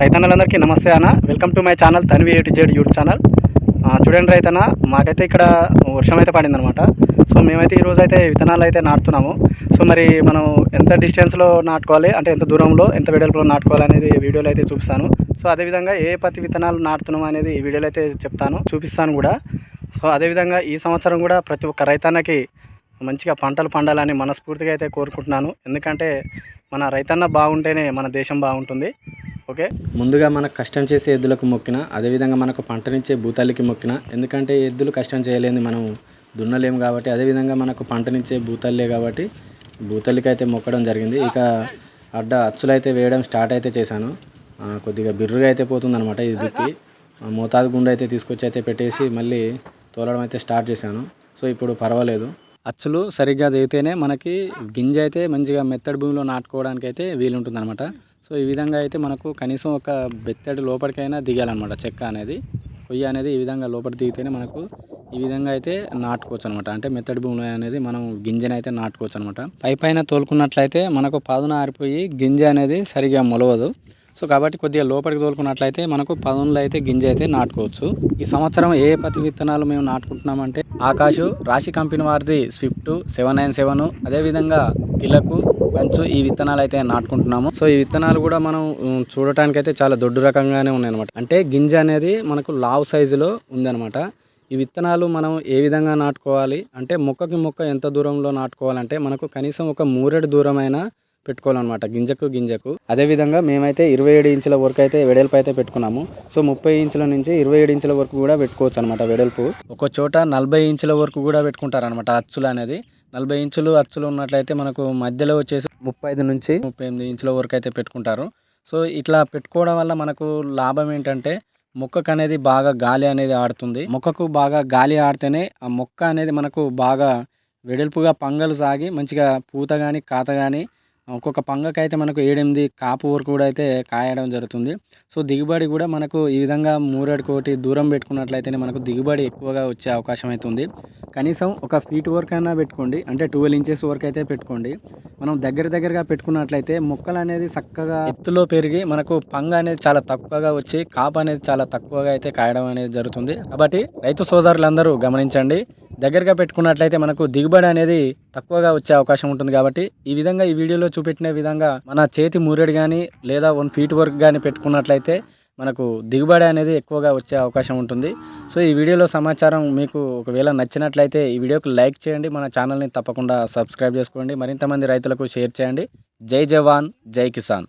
రైతన్నలందరికీ నమస్తే అన్న. Welcome to my channel Tanvi eight Z YouTube channel. చూడండి రైతన్న మాకైతే ఇక్కడ వర్షం అయితే పడిందనమాట సో మేమైతే ఈరోజు అయితే విత్తనాలు అయితే నాటుతున్నాము. సో మరి మనం ఎంత డిస్టెన్స్లో నాటుకోవాలి అంటే ఎంత దూరంలో ఎంత వెడల్పులో నాటుకోవాలి అనేది వీడియోలో అయితే చూపిస్తాను. సో అదేవిధంగా ఏ పత్తి విత్తనాలు నాటుతున్నాం అనేది ఈ వీడియోలో అయితే చెప్తాను చూపిస్తాను కూడా. సో అదేవిధంగా ఈ సంవత్సరం కూడా ప్రతి ఒక్క రైతన్నకి మంచిగా పంటలు పండాలని మనస్ఫూర్తిగా అయితే కోరుకుంటున్నాను. ఎందుకంటే మన రైతన్న బాగుంటేనే మన దేశం బాగుంటుంది. ఓకే? ముందుగా మనకు కష్టం చేసే ఎద్దులకు మొక్కిన అదేవిధంగా మనకు పంటనిచ్చే భూతాలకి మొక్కిన ఎందుకంటే ఎద్దులు కష్టం చేయలేని మనం దున్నలేము కాబట్టి అదేవిధంగా మనకు పంటనిచ్చే భూతాలే కాబట్టి భూతల్లికి అయితే మొక్కడం జరిగింది. ఇక అడ్డ అచ్చులు అయితే వేయడం స్టార్ట్ అయితే చేశాను. కొద్దిగా బిర్రుగా అయితే పోతుందనమాట ఇది దుక్కి. మోతాదు గుండె అయితే తీసుకొచ్చి అయితే పెట్టేసి మళ్ళీ తోలడం అయితే స్టార్ట్ చేశాను. సో ఇప్పుడు పర్వాలేదు. అచ్చులు సరిగ్గా దిగితేనే మనకి గింజ అయితే మంచిగా మెత్తడి భూమిలో నాటుకోవడానికి అయితే వీలుంటుంది సో ఈ విధంగా అయితే మనకు కనీసం ఒక బెత్తడి లోపలికైనా దిగాలన్నమాట చెక్క అనేది. పొయ్యి అనేది ఈ విధంగా లోపలి దిగితేనే మనకు ఈ విధంగా అయితే నాటుకోవచ్చు అనమాట అంటే మెత్తడి భూమి అనేది మనం గింజను అయితే నాటుకోవచ్చు అనమాట పై పైన తోలుకున్నట్లయితే మనకు పాదున ఆరిపోయి గింజ అనేది సరిగా మొలవదు. సో కాబట్టి కొద్దిగా లోపలికి తోలుకున్నట్లయితే మనకు పదునులో అయితే గింజ అయితే నాటుకోవచ్చు. ఈ సంవత్సరం ఏ పత్తి విత్తనాలు మేము నాటుకుంటున్నామంటే ఆకాశు రాశి కంపెనీ వారిది స్విఫ్ట్ సెవెన్ నైన్ సెవెన్ అదేవిధంగా తిలకు పంచు ఈ విత్తనాలు అయితే నాటుకుంటున్నాము. సో ఈ విత్తనాలు కూడా మనం చూడటానికి అయితే చాలా దొడ్డు రకంగానే ఉన్నాయి అనమాట అంటే గింజ అనేది మనకు లావ్ సైజులో ఉందన్నమాట. ఈ విత్తనాలు మనం ఏ విధంగా నాటుకోవాలి? అంటే మొక్కకి మొక్క ఎంత దూరంలో నాటుకోవాలంటే మనకు కనీసం ఒక మూరెడు దూరమైన పెట్టుకోవాలన్నమాట. గింజకు గింజకు. అదేవిధంగా మేమైతే ఇరవై ఏడు ఇంచుల వరకు అయితే వెడల్పు అయితే పెట్టుకున్నాము. సో ముప్పై ఇంచుల నుంచి ఇరవై ఏడు ఇంచుల వరకు కూడా పెట్టుకోవచ్చు అనమాట వెడల్పు. ఒక చోట నలభై ఇంచుల వరకు కూడా పెట్టుకుంటారనమాట అచ్చులు అనేది. నలభై ఇంచులు అచ్చులు ఉన్నట్లయితే మనకు మధ్యలో వచ్చేసి ముప్పై ఐదు నుంచి ముప్పై ఎనిమిది ఇంచుల వరకు అయితే పెట్టుకుంటారు. సో ఇట్లా పెట్టుకోవడం వల్ల మనకు లాభం ఏంటంటే మొక్కకు అనేది బాగా గాలి అనేది ఆడుతుంది. మొక్కకు బాగా గాలి ఆడితేనే ఆ మొక్క అనేది మనకు బాగా వెడల్పుగా పంగలు సాగి మంచిగా పూత కానీ కాత కానీ ఒక్కొక్క పంగకైతే మనకు ఏడెనిమిది కాపు వరకు కూడా అయితే కాయడం జరుగుతుంది. సో దిగుబడి కూడా మనకు ఈ విధంగా మూరేడు కోటి దూరం పెట్టుకున్నట్లయితేనే మనకు దిగుబడి ఎక్కువగా వచ్చే అవకాశం అవుతుంది కనీసం ఒక ఫీట్ వరకు అయినా పెట్టుకోండి. అంటే ట్వెల్వ్ ఇంచెస్ వరకు అయితే పెట్టుకోండి. మనం దగ్గర దగ్గరగా పెట్టుకున్నట్లయితే మొక్కలు అనేది చక్కగా ఎత్తులో పెరిగి మనకు పంగ అనేది చాలా తక్కువగా వచ్చి కాపు అనేది చాలా తక్కువగా అయితే కాయడం అనేది జరుగుతుంది. కాబట్టి రైతు సోదరులందరూ గమనించండి. దగ్గరగా పెట్టుకున్నట్లయితే మనకు దిగుబడి అనేది తక్కువగా వచ్చే అవకాశం ఉంటుంది కాబట్టి ఈ విధంగా ఈ వీడియోలో చూపెట్టిన విధంగా మన చేతి మూరెడు కానీ లేదా వన్ ఫీట్ వర్క్ కానీ పెట్టుకున్నట్లయితే మనకు దిగుబడి అనేది ఎక్కువగా వచ్చే అవకాశం ఉంటుంది. సో ఈ వీడియోలో సమాచారం మీకు ఒకవేళ నచ్చినట్లయితే ఈ వీడియోకి లైక్ చేయండి మన ఛానల్ని తప్పకుండా సబ్స్క్రైబ్ చేసుకోండి. మరింతమంది రైతులకు షేర్ చేయండి. జై జవాన్ జై కిసాన్.